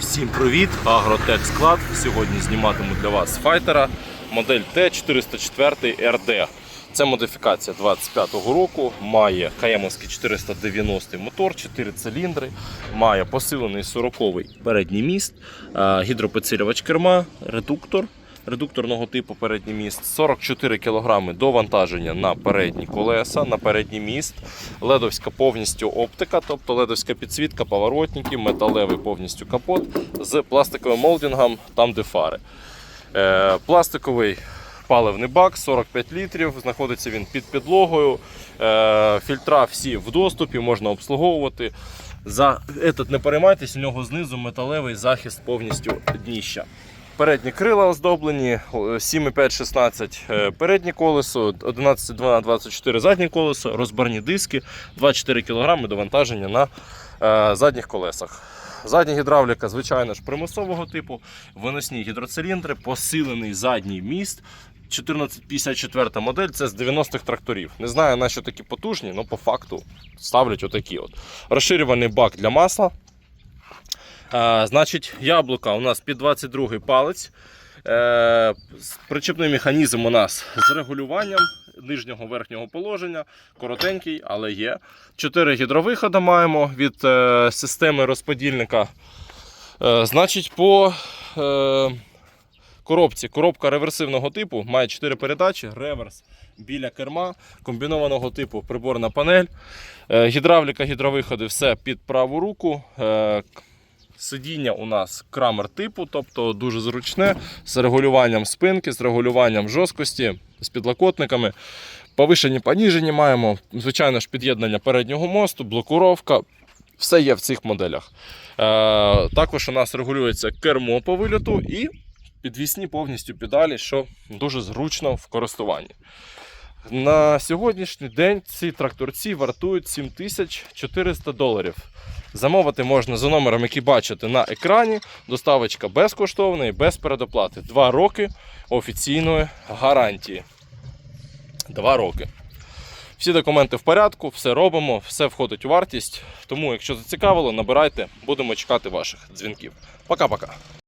Всім привіт! Агротек склад. Сьогодні зніматиму для вас файтера модель Т404 РД. Це модифікація 25-го року, має каємовський 490 мотор, 4 циліндри, має посилений 40-й передній міст, гідропоцілювач керма, редуктор редукторного типу передній міст, 44 кг довантаження на передні колеса, на передній міст, ледовська повністю оптика, тобто ледовська підсвітка, поворотники, металевий повністю капот з пластиковим молдингом, там де фари. Е, пластиковий паливний бак 45 літрів, знаходиться він під підлогою. Е, фільтра всі в доступі, можна обслуговувати. За этот не переймайтесь, у нього знизу металевий захист повністю дніща. Передні крила оздоблені, 7,5-16 е, переднє колесо, 11,2-24 заднє колесо, розбарні диски, 24 кг довантаження на е, задніх колесах. Задня гідравліка, звичайно ж, примусового типу, виносні гідроциліндри, посилений задній міст. 1454 модель це з 90-х тракторів. Не знаю, на що такі потужні, але по факту ставлять отакі. от. Розширюваний бак для масла. Е, значить, яблука у нас під 22 палець. Е, причепний механізм у нас з регулюванням нижнього верхнього положення. Коротенький, але є. Чотири гідровиходи маємо від е, системи розподільника. Е, значить, по е, коробці коробка реверсивного типу має 4 передачі, реверс біля керма, комбінованого типу приборна панель. Е, гідравліка, гідровиходи, все під праву руку. Е, Сидіння у нас крамер типу, тобто дуже зручне, з регулюванням спинки, з регулюванням жорсткості, з підлокотниками. Повишені, поніжені маємо, звичайно ж, під'єднання переднього мосту, блокуровка. Все є в цих моделях. Е, також у нас регулюється кермо по вильоту і підвісні повністю педалі, що дуже зручно в користуванні. На сьогоднішній день ці тракторці вартують 7400 доларів. Замовити можна за номером, який бачите на екрані. Доставочка безкоштовна і без передоплати. Два роки офіційної гарантії. Два роки. Всі документи в порядку, все робимо, все входить у вартість. Тому, якщо зацікавило, набирайте, будемо чекати ваших дзвінків. Пока-пока.